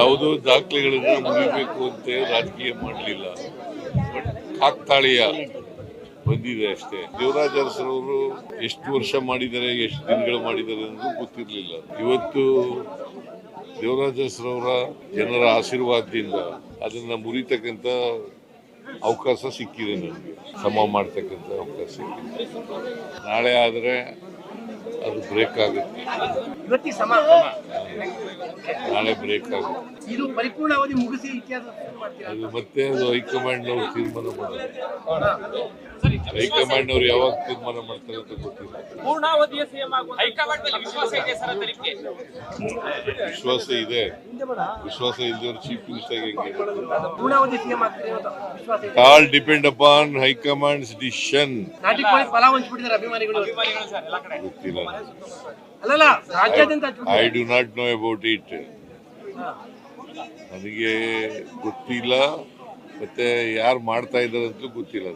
ಯಾವುದೋ ದಾಖಲೆಗಳನ್ನು ಮುಗಿಬೇಕು ಅಂತ ರಾಜಕೀಯ ಮಾಡಲಿಲ್ಲ. ಬಟ್ ಕಾಕ್ತಾಳೀಯ ಬಂದಿದೆ ಅಷ್ಟೇ. ದೇವರಾಜ ಅರಸರವರು ಎಷ್ಟು ವರ್ಷ ಮಾಡಿದ್ದಾರೆ ಎಷ್ಟು ದಿನಗಳು ಮಾಡಿದ್ದಾರೆ ಅನ್ನೋದು ಗೊತ್ತಿರಲಿಲ್ಲ. ಇವತ್ತು ದೇವರಾಜ ಅರಸರವರ ಜನರ ಆಶೀರ್ವಾದದಿಂದ ಅದನ್ನು ಮುರಿತಕ್ಕಂಥ ಅವಕಾಶ ಸಿಕ್ಕಿದೆ ನನಗೆ. ಸಮ ಮಾಡ್ತಕ್ಕಂಥ ಅವಕಾಶ ಸಿಕ್ಕಿದೆ. ನಾಳೆ ಆದರೆ ಅದು ಬ್ರೇಕ್ ಆಗುತ್ತೆ. ಬ್ರೇಕ್ ಆಗುತ್ತೆ ಇದು ಪರಿಪೂರ್ಣ ಅವಧಿ ಮುಗಿಸಿ ಇತಿಹಾಸ ಶುರು ಮಾಡ್ತೀರಾ? ಅದು ಮತ್ತೆ ಅದು ಹೈಕಮಾಂಡ್ನವ್ರು ತೀರ್ಮಾನ ಮಾಡೋದು. ಹೈಕಮಾಂಡ್ನವ್ರು ಯಾವಾಗ ತೀರ್ಮಾನ ಮಾಡ್ತಾರೆ ಅಂತ ಗೊತ್ತಿಲ್ಲ. ಪೂರ್ಣಾವಧಿಯ ಸಿಎಂ ಆಗುವ ಹೈಕಮಾಂಡ್ ಮೇಲೆ ವಿಶ್ವಾಸ ಇದೆ ಸರ್ ವಿಶ್ವಾಸ ಇದೆ. ವಿಶ್ವಾಸ ಚೀಫ್ ಮಿನಿಸ್ಟರ್ ಹೆಂಗೆ ಪೂರ್ಣಾವಧಿ ಸಿಎಂ ಆಗ್ತೀರಿ ಅಂತ ವಿಶ್ವಾಸ ಇದೆ. All depend upon high commands decision. ನಾಟಿ ಕೋಳಿ ಫಲ ಹಂಚ್ಬಿಟ್ಟಿದ್ದಾರೆ ಅಭಿಮಾನಿಗಳು. ಅಭಿಮಾನಿಗಳು ಸರ್ ಎಲ್ಲ ಕಡೆ. ಗೊತ್ತಿಲ್ಲ. ಅಲ್ಲಲ್ಲ ರಾಜ್ಯಾದ್ಯಂತ I do not know about it ನನಗೆ ಗೊತ್ತಿಲ್ಲ ಮತ್ತೆ ಯಾರು ಮಾಡ್ತಾ ಇದ್ದಾರೆ ಅಂತಲೂ ಗೊತ್ತಿಲ್ಲ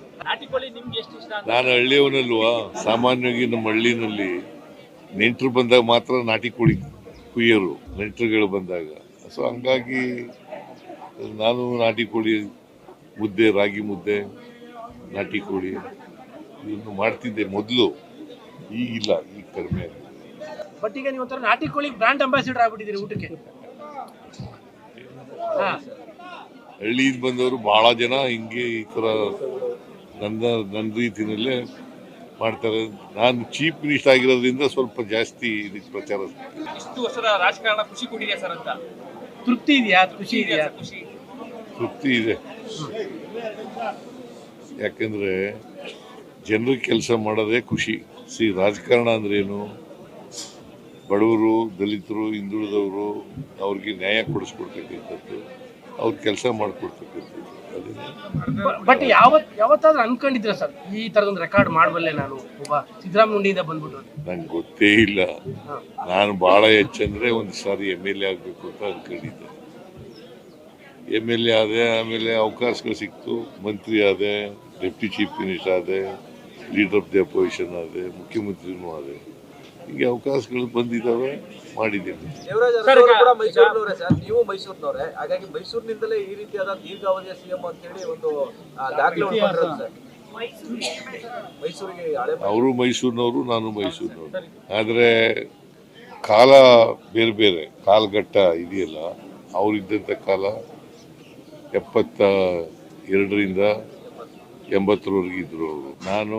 ನಾನು ಹಳ್ಳಿಯವನಲ್ವಾ? ಸಾಮಾನ್ಯವಾಗಿ ನಮ್ಮ ಹಳ್ಳಿನಲ್ಲಿ ನೆಂಟರು ಬಂದಾಗ ಮಾತ್ರ ನಾಟಿ ಕೋಳಿ ಕುಯ್ಯರು ನೆಂಟರುಗಳು ಬಂದಾಗ. ಸೊ ಹಂಗಾಗಿ ನಾನು ನಾಟಿ ಕೋಳಿ ಮುದ್ದೆ ರಾಗಿ ಮುದ್ದೆ ನಾಟಿ ಕೋಳಿ ಇದನ್ನು ಮಾಡ್ತಿದ್ದೆ ಮೊದಲು ಈಗಿಲ್ಲ ಈಗ ಕಡಿಮೆ ಆಗಿದೆ. ಬಟ್ ಈಗ ನೀವು ಒಂಥರ ನಾಟಿ ಕೋಳಿ ಬ್ರ್ಯಾಂಡ್ ಅಂಬಾಸಿಡರ್ ಆಗ್ಬಿಟ್ಟಿದ್ದೀರಿ ಊಟಕ್ಕೆ. ಹಳ್ಳಿಯಿಂದ ಬಂದವರು ಬಹಳ ಜನ ಹಿಂಗೆ ಈ ಥರ ನನ್ನ ನನ್ನ ರೀತಿಯಲ್ಲೇ ಮಾಡ್ತಾರೆ. ನಾನು ಚೀಫ್ ಮಿನಿಸ್ಟರ್ ಆಗಿರೋದ್ರಿಂದ ಸ್ವಲ್ಪ ಜಾಸ್ತಿ ಇದಕ್ಕೆ ಪ್ರಚಾರ. ಇಷ್ಟು ವರ್ಷದ ರಾಜಕಾರಣ ಖುಷಿ ಕೊಟ್ಟಿದೆ ಸರ್ ಅಂತ? ತೃಪ್ತಿ ಇದೆಯಾ? ಖುಷಿ ಇದೆಯಾ ಖುಷಿ? ತೃಪ್ತಿ ಇದೆ. ಯಾಕಂದ್ರೆ ಜನರಿಗೆ ಕೆಲಸ ಮಾಡೋದೇ ಖುಷಿ. ಸಿ ರಾಜಕಾರಣ ಅಂದ್ರೇನು? ಏನು ಬಡವರು ದಲಿತರು ಹಿಂದುಳಿದವರು ಅವ್ರಿಗೆ ನ್ಯಾಯ ಕೊಡಿಸ್ಕೊಡ್ತಕ್ಕಂಥದ್ದು ಅವ್ರ ಕೆಲಸ ಮಾಡಿಕೊಡ್ತಕ್ಕಂಥದ್ದು. ಬಟ್ ಯಾವತ್ ಯಾವತ್ತಾದ್ರೂ ಅನ್ಕೊಂಡಿದ್ರ ಸರ್? ಈ ತರದೊಂದು ರೆಕಾರ್ಡ್ ಮಾಡಬಲ್ಲೆ ನಾನು ಒಬ್ಬ ಸಿದ್ದರಾಮಯ್ಯಿಂದ ಬಂದ್ಬಿಟ್ಟು. ನಂಗೆ ಗೊತ್ತೇ ಇಲ್ಲ. ನಾನು ಬಹಳ ಹೆಚ್ಚಂದ್ರೆ ಒಂದು ಸಾರಿ ಎಂ ಎಲ್ ಎ ಆಗಬೇಕು ಅಂತ ಅನ್ಕೊಂಡಿದ್ದೆ. ಎಂ ಎಲ್ ಎ ಆದೆ ಆಮೇಲೆ ಅವಕಾಶಗಳು ಸಿಕ್ತು. ಮಂತ್ರಿ ಆದೆ ಡೆಪ್ಟಿ ಚೀಫ್ ಮಿನಿಸ್ಟರ್ ಆದೆ ಲೀಡರ್ ಆಫ್ ದಿ ಅಪೋಸಿಷನ್ ಆದೆ ಮುಖ್ಯಮಂತ್ರಿನೂ ಆದೆ. ಹೀಗೆ ಅವಕಾಶಗಳು ಬಂದಿದ್ದಾವೆ ಮಾಡಿದ್ದೇವೆ. ದೇವರಾಜ ಸರ್, ಕೂಡ ಮೈಸೂರಿನವರೇ ಸರ್. ನೀವು ಮೈಸೂರಿನವರೇ. ಹಾಗಾಗಿ ಮೈಸೂರಿನಿಂದಲೇ ಈ ರೀತಿಯಾದ ದೀರ್ಘಾವಧಿಯ ಸಿಎಂ ಅಂತ ಹೇಳಿ ಒಂದು ಆ, ದಾಖಲೆ ಉಳ್ಕೊಂಡಿರೋದು ಸರ್. ಮೈಸೂರಿಗೆ ಹಳೆ ಅವರು ಮೈಸೂರಿನವರು ನಾನು ಮೈಸೂರಿನವರು. ಆದರೆ ಕಾಲ ಬೇರೆ ಬೇರೆ ಕಾಲಘಟ್ಟ ಇದೆಯಲ್ಲ ಅವರಿದ್ದಂಥ ಕಾಲ ಎಪ್ಪತ್ತ ಎರಡರಿಂದ ಎಂಬತ್ತರವರೆಗೆ ಇದ್ದರು ಅವರು. ನಾನು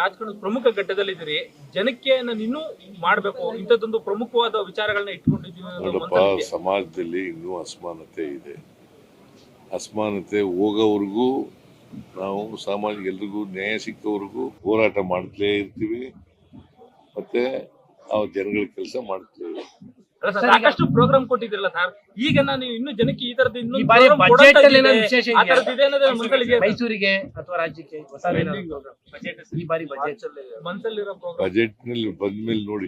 ರಾಜಕಾರಣದ ಪ್ರಮುಖ ಘಟ್ಟದಲ್ಲಿದ್ದೀರಿ. ಜನಕ್ಕೆ ನಾನು ಇನ್ನೂ ಮಾಡಬೇಕು. ಇಂಥದ್ದೊಂದು ಪ್ರಮುಖವಾದ ವಿಚಾರಗಳನ್ನ ಇಟ್ಕೊಂಡಿದ್ದೀವಿ ನೋಡಪ್ಪ. ಸಮಾಜದಲ್ಲಿ ಇನ್ನೂ ಅಸಮಾನತೆ ಇದೆ. ಅಸಮಾನತೆ ಹೋಗೋವರೆಗೂ ನಾವು ಸಾಮಾಜಿಕ ಎಲ್ರಿಗೂ ನ್ಯಾಯ ಸಿಕ್ಕವರೆಗೂ ಹೋರಾಟ ಮಾಡ್ತಲೇ ಇರ್ತೀವಿ. ಮತ್ತೆ ಆ ಜನಗಳ ಕೆಲಸ ಮಾಡ್ತೇವೆ ಸಾಕಷ್ಟು ಪ್ರೋಗ್ರಾಮ್ ಕೊಟ್ಟಿದ್ರಲ್ಲ ಸರ್ ಈಗ ನಾನು ಇನ್ನು ಜನಕ್ಕೆ ಈ ತರದ ಇನ್ನು ಮೈಸೂರಿಗೆ ಅಥವಾ ರಾಜ್ಯಕ್ಕೆ ಹೊಸ ಏನಾದ್ರು program? ಈ ಬಾರಿ ಬಜೆಟ್ ಮನಸ್ಸಲ್ಲಿರೋ ಪ್ರೋಗ್ರಾಮ್ ಬಜೆಟ್ನಲ್ಲಿ ಬಂದ್ಮೇಲೆ ನೋಡಿ.